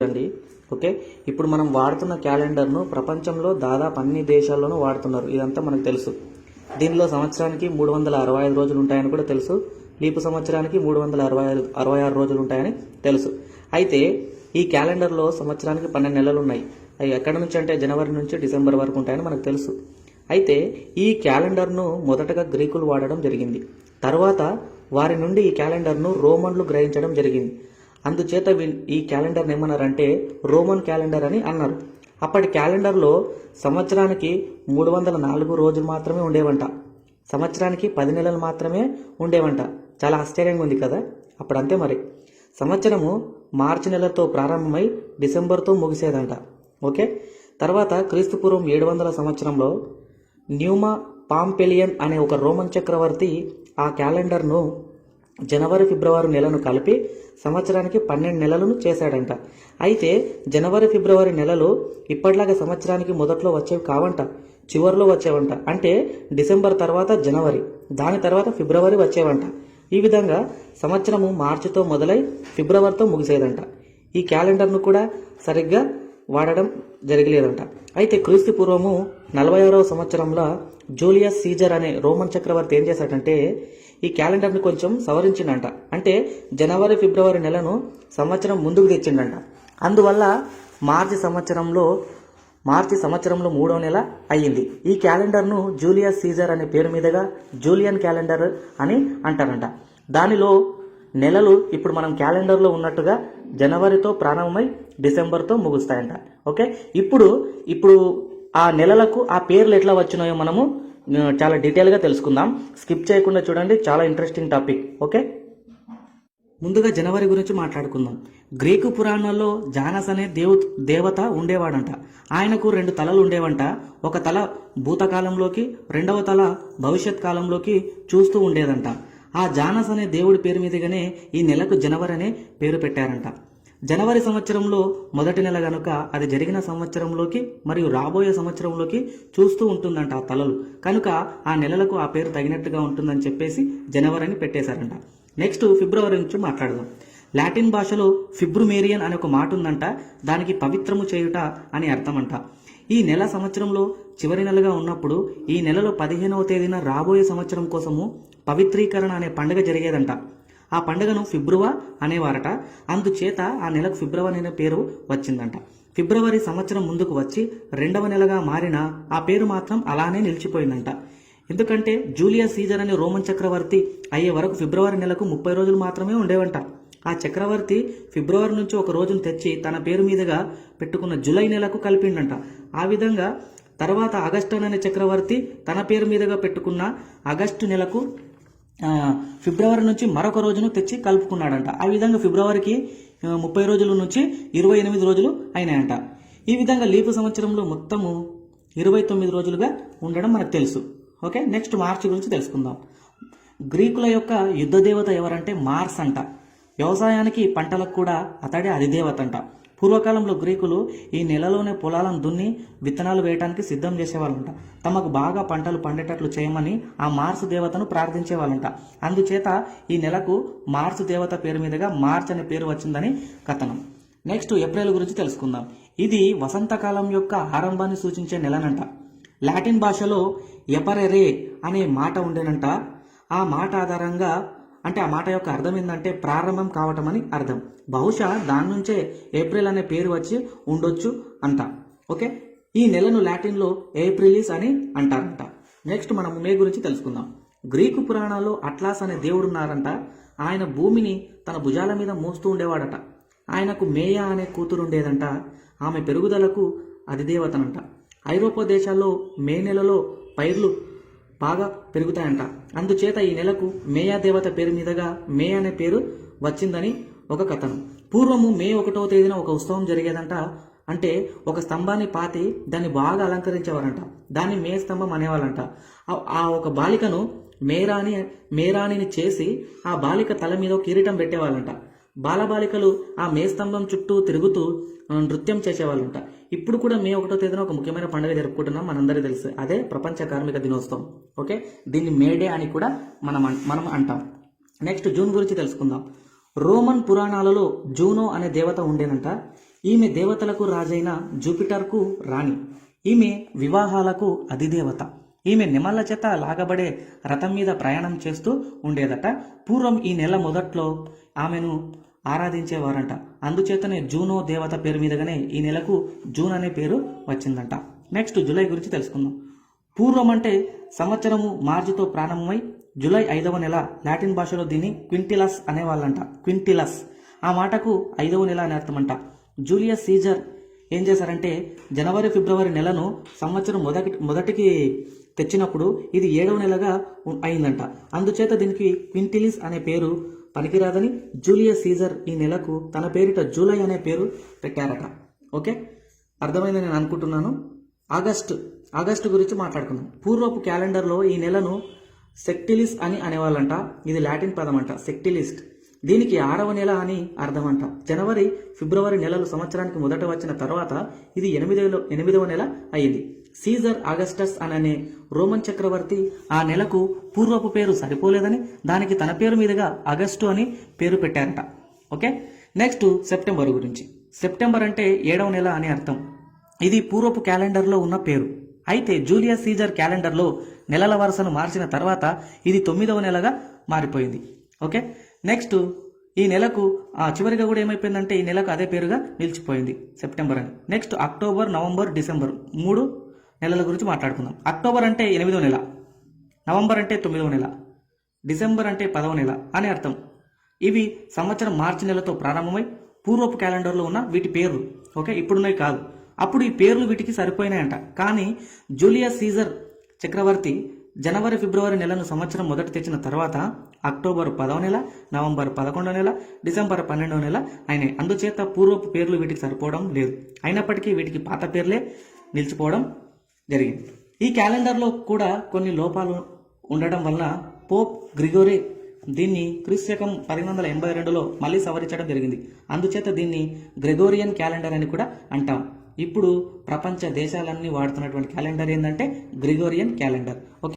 అండి. ఓకే? ఇప్పుడు మనం వాడుతున్న క్యాలెండర్ను ప్రపంచంలో దాదాపు అన్ని దేశాల్లోనూ వాడుతున్నారు. ఇదంతా మనకు తెలుసు. దీనిలో సంవత్సరానికి మూడు వందల అరవై ఐదు రోజులు ఉంటాయని కూడా తెలుసు. లీపు సంవత్సరానికి మూడు వందల అరవై ఐదు అరవై ఆరు రోజులు ఉంటాయని తెలుసు. అయితే ఈ క్యాలెండర్లో సంవత్సరానికి పన్నెండు నెలలు ఉన్నాయి అవి ఎక్కడి నుంచి అంటే జనవరి నుంచి డిసెంబర్ వరకు ఉంటాయని మనకు తెలుసు. అయితే ఈ క్యాలెండర్ను మొదటగా గ్రీకులు వాడడం జరిగింది. తర్వాత వారి నుండి ఈ క్యాలెండర్ను రోమన్లు గ్రహించడం జరిగింది. అందుచేత ఈ క్యాలెండర్ని ఏమన్నారంటే రోమన్ క్యాలెండర్ అని అన్నారు. అప్పటి క్యాలెండర్లో సంవత్సరానికి మూడు వందల నాలుగు రోజులు మాత్రమే ఉండేవంట. సంవత్సరానికి పది నెలలు మాత్రమే ఉండేవంట. చాలా ఆశ్చర్యంగా ఉంది కదా? అప్పుడు అంతే మరి. సంవత్సరము మార్చి నెలతో ప్రారంభమై డిసెంబర్తో ముగిసేదంట. ఓకే? తర్వాత క్రీస్తుపూర్వం ఏడు వందల సంవత్సరంలో న్యూమా పాంపెలియన్ అనే ఒక రోమన్ చక్రవర్తి ఆ క్యాలెండర్ను జనవరి ఫిబ్రవరి నెలను కలిపి సంవత్సరానికి పన్నెండు నెలలను చేశాడంట. అయితే జనవరి ఫిబ్రవరి నెలలు ఇప్పటిలాగా సంవత్సరానికి మొదట్లో వచ్చేవి కావంట చివరిలో వచ్చేవంట. అంటే డిసెంబర్ తర్వాత జనవరి దాని తర్వాత ఫిబ్రవరి వచ్చేవంట. ఈ విధంగా సంవత్సరము మార్చితో మొదలై ఫిబ్రవరితో ముగిసేదంట. ఈ క్యాలెండర్ను కూడా సరిగ్గా వాడడం జరగలేదంట. అయితే క్రీస్తు పూర్వము నలభై ఆరవ సంవత్సరంలో జూలియస్ సీజర్ అనే రోమన్ చక్రవర్తి ఏం చేశాడంటే ఈ క్యాలెండర్ని కొంచెం సవరించిండంట. అంటే జనవరి ఫిబ్రవరి నెలను సంవత్సరం ముందుకు తెచ్చిండంట. అందువల్ల మార్చి సంవత్సరంలో మార్చి సంవత్సరంలో మూడో నెల అయ్యింది. ఈ క్యాలెండర్ను జూలియస్ సీజర్ అనే పేరు మీదుగా జూలియన్ క్యాలెండర్ అని అంటారంట. దానిలో నెలలు ఇప్పుడు మనం క్యాలెండర్లో ఉన్నట్టుగా జనవరితో ప్రారంభమై డిసెంబర్తో ముగుస్తాయంట. ఓకే? ఇప్పుడు ఇప్పుడు ఆ నెలలకు ఆ పేర్లు ఎట్లా వచ్చినాయో మనము చాలా డీటెయిల్గా తెలుసుకుందాం. స్కిప్ చేయకుండా చూడండి చాలా ఇంట్రెస్టింగ్ టాపిక్. ఓకే? ముందుగా జనవరి గురించి మాట్లాడుకుందాం. గ్రీకు పురాణాల్లో జానస్ అనే దేవు దేవత ఉండేవాడంట. ఆయనకు రెండు తలలు ఉండేవంట. ఒక తల భూతకాలంలోకి రెండవ తల భవిష్యత్ కాలంలోకి చూస్తూ ఉండేదంట. ఆ జానస్ అనే దేవుడి పేరు మీదుగానే ఈ నెలకు జనవరి అనే పేరు పెట్టారంట. జనవరి సంవత్సరంలో మొదటి నెల గనుక అది జరిగిన సంవత్సరంలోకి మరియు రాబోయే సంవత్సరంలోకి చూస్తూ ఉంటుందంట ఆ తలలు. కనుక ఆ నెలలకు ఆ పేరు తగినట్టుగా ఉంటుందని చెప్పేసి జనవరి అని పెట్టేశారంట. నెక్స్ట్ ఫిబ్రవరి నుంచి మాట్లాడదాం. లాటిన్ భాషలో ఫిబ్రుమేరియన్ అనే ఒక మాట ఉందంట దానికి పవిత్రము చేయుట అని అర్థమంట. ఈ నెల సంవత్సరంలో చివరి నెలగా ఉన్నప్పుడు ఈ నెలలో పదిహేనవ తేదీన రాబోయే సంవత్సరం కోసము పవిత్రీకరణ అనే పండుగ జరిగేదంట. ఆ పండుగను ఫిబ్రువ అనేవారట. అందుచేత ఆ నెలకు ఫిబ్రవరి అనే పేరు వచ్చిందంట. ఫిబ్రవరి సంవత్సరం ముందుకు వచ్చి రెండవ నెలగా మారిన ఆ పేరు మాత్రం అలానే నిలిచిపోయిందంట. ఎందుకంటే జూలియస్ సీజర్ అనే రోమన్ చక్రవర్తి అయ్యే వరకు ఫిబ్రవరి నెలకు ముప్పై రోజులు మాత్రమే ఉండేవంట. ఆ చక్రవర్తి ఫిబ్రవరి నుంచి ఒక రోజును తెచ్చి తన పేరు మీదుగా పెట్టుకున్న జూలై నెలకు కలిపిండంట. ఆ విధంగా తర్వాత ఆగస్టు అనే చక్రవర్తి తన పేరు మీదుగా పెట్టుకున్న ఆగస్టు నెలకు ఫిబ్రవరి నుంచి మరొక రోజును తెచ్చి కలుపుకున్నాడంట. ఆ విధంగా ఫిబ్రవరికి ముప్పై రోజుల నుంచి ఇరవై ఎనిమిది రోజులు అయినాయంట. ఈ విధంగా లీపు సంవత్సరంలో మొత్తము ఇరవై తొమ్మిది రోజులుగా ఉండడం మనకు తెలుసు. ఓకే? నెక్స్ట్ మార్చి గురించి తెలుసుకుందాం. గ్రీకుల యొక్క యుద్ధ దేవత ఎవరంటే మార్స్ అంట. వ్యవసాయానికి పంటలకు కూడా అతడే అధిదేవత అంట. పూర్వకాలంలో గ్రీకులు ఈ నెలలోనే పొలాలను దున్ని విత్తనాలు వేయడానికి సిద్ధం చేసేవాళ్ళంట. తమకు బాగా పంటలు పండేటట్లు చేయమని ఆ మార్స్ దేవతను ప్రార్థించేవాళ్ళంట. అందుచేత ఈ నెలకు మార్స్ దేవత పేరు మీదుగా మార్చ్ అనే పేరు వచ్చిందని కథనం. నెక్స్ట్ ఏప్రిల్ గురించి తెలుసుకుందాం. ఇది వసంతకాలం యొక్క ఆరంభాన్ని సూచించే నెలనంట. లాటిన్ భాషలో ఎపరెరే అనే మాట ఉండేనంట. ఆ మాట ఆధారంగా అంటే ఆ మాట యొక్క అర్థం ఏంటంటే ప్రారంభం కావటం అని అర్థం. బహుశా దాని నుంచే ఏప్రిల్ అనే పేరు వచ్చి ఉండొచ్చు అంట. ఓకే? ఈ నెలను లాటిన్లో ఏప్రిలిస్ అని అంటారంట. నెక్స్ట్ మనం మే గురించి తెలుసుకుందాం. గ్రీకు పురాణాల్లో అట్లాస్ అనే దేవుడు ఉన్నారంట. ఆయన భూమిని తన భుజాల మీద మోస్తూ ఉండేవాడట. ఆయనకు మేయా అనే కూతురు ఉండేదంట. ఆమె పెరుగుదలకు అధిదేవతనంట. ఐరోపా దేశాల్లో మే నెలలో పైర్లు బాగా పెరుగుతాయంట. అందుచేత ఈ నెలకు మేయా దేవత పేరు మీదుగా మే అనే పేరు వచ్చిందని ఒక కథనం. పూర్వము మే ఒకటవ తేదీన ఒక ఉత్సవం జరిగేదంట. అంటే ఒక స్తంభాన్ని పాతి దాన్ని బాగా అలంకరించేవారంట. దాన్ని మే స్తంభం అనేవాళ్ళంట. ఆ- ఒక బాలికను మేరాని మేరాణిని చేసి ఆ బాలిక తల మీద కిరీటం పెట్టేవాళ్ళంట. బాలబాలికలు ఆ మే స్తంభం చుట్టూ తిరుగుతూ నృత్యం చేసేవాళ్ళుంట. ఇప్పుడు కూడా మే ఒకటో తేదీన ఒక ముఖ్యమైన పండుగ జరుపుకుంటున్నాం మనందరికీ తెలుసు. అదే ప్రపంచ కార్మిక దినోత్సవం. ఓకే? దీన్ని మేడే అని కూడా మనం మనం అంటాం. నెక్స్ట్ జూన్ గురించి తెలుసుకుందాం. రోమన్ పురాణాలలో జూనో అనే దేవత ఉండేనంట. ఈమె దేవతలకు రాజైన జూపిటర్కు రాణి. ఈమె వివాహాలకు అధిదేవత. ఈమె నిమల్ల చేత లాగబడే రథం మీద ప్రయాణం చేస్తూ ఉండేదట. పూర్వం ఈ నెల మొదట్లో ఆమెను ఆరాధించేవారంట. అందుచేతనే జూనో దేవత పేరు మీదగానే ఈ నెలకు జూన్ అనే పేరు వచ్చిందంట. నెక్స్ట్ జూలై గురించి తెలుసుకుందాం. పూర్వం అంటే సంవత్సరము మార్చితో ప్రారంభమై జూలై ఐదవ నెల లాటిన్ భాషలో దీన్ని క్వింటిలస్ అనేవాళ్ళంట. క్వింటిలస్. ఆ మాటకు ఐదవ నెల అని అర్థమంట. జూలియస్ సీజర్ ఏం చేశారంటే జనవరి ఫిబ్రవరి నెలను సంవత్సరం మొదటి మొదటికి తెచ్చినప్పుడు ఇది ఏడవ నెలగా అయిందంట. అందుచేత దీనికి క్వింటిలిస్ అనే పేరు పనికిరాదని జూలియస్ సీజర్ ఈ నెలకు తన పేరిట జూలై అనే పేరు పెట్టారట. ఓకే? అర్థమైందని నేను అనుకుంటున్నాను. ఆగస్టు ఆగస్టు గురించి మాట్లాడుకుందాం. పూర్వపు క్యాలెండర్లో ఈ నెలను సెక్టిలిస్ అని అనేవాళ్ళంట. ఇది లాటిన్ పదం అంట సెక్టిలిస్ట్. దీనికి ఆరవ నెల అని అర్థమంట. జనవరి ఫిబ్రవరి నెలలు సంవత్సరానికి మొదట వచ్చిన తర్వాత ఇది ఎనిమిదవ ఎనిమిదవ నెల అయింది. సీజర్ ఆగస్టస్ అనే రోమన్ చక్రవర్తి ఆ నెలకు పూర్వపు పేరు సరిపోలేదని దానికి తన పేరు మీదుగా ఆగస్టు అని పేరు పెట్టారట. ఓకే? నెక్స్ట్ సెప్టెంబర్ గురించి. సెప్టెంబర్ అంటే ఏడవ నెల అని అర్థం. ఇది పూర్వపు క్యాలెండర్లో ఉన్న పేరు. అయితే జూలియస్ సీజర్ క్యాలెండర్లో నెలల వరుసను మార్చిన తర్వాత ఇది తొమ్మిదవ నెలగా మారిపోయింది. ఓకే? నెక్స్ట్ ఈ నెలకు ఆ చివరిగా కూడా ఏమైపోయిందంటే ఈ నెలకు అదే పేరుగా నిలిచిపోయింది సెప్టెంబర్ అని. నెక్స్ట్ అక్టోబర్ నవంబర్ డిసెంబర్ మూడు నెలల గురించి మాట్లాడుకుందాం. అక్టోబర్ అంటే ఎనిమిదో నెల నవంబర్ అంటే తొమ్మిదవ నెల డిసెంబర్ అంటే పదవ నెల అని అర్థం. ఇవి సంవత్సరం మార్చి నెలతో ప్రారంభమై పూర్వపు క్యాలెండర్లో ఉన్న వీటి పేర్లు ఓకే? ఇప్పుడున్నవి కాదు. అప్పుడు ఈ పేర్లు వీటికి సరిపోయినాయంట. కానీ జూలియస్ సీజర్ చక్రవర్తి జనవరి ఫిబ్రవరి నెలను సంవత్సరం మొదట తెచ్చిన తర్వాత అక్టోబర్ పదవ నెల నవంబర్ పదకొండవ నెల డిసెంబర్ పన్నెండవ నెల అయినాయి అందుచేత పూర్వపు పేర్లు వీటికి సరిపోవడం లేదు. అయినప్పటికీ వీటికి పాత పేర్లే నిలిచిపోవడం జరిగింది. ఈ క్యాలెండర్లో కూడా కొన్ని లోపాలు ఉండడం వలన పోప్ గ్రిగోరే దీన్ని క్రీస్తకం పదిహేను వందల ఎనభై రెండులో మళ్ళీ సవరించడం జరిగింది. అందుచేత దీన్ని గ్రెగోరియన్ క్యాలెండర్ అని కూడా అంటాం. ఇప్పుడు ప్రపంచ దేశాలన్నీ వాడుతున్నటువంటి క్యాలెండర్ ఏంటంటే గ్రిగోరియన్ క్యాలెండర్. ఓకే.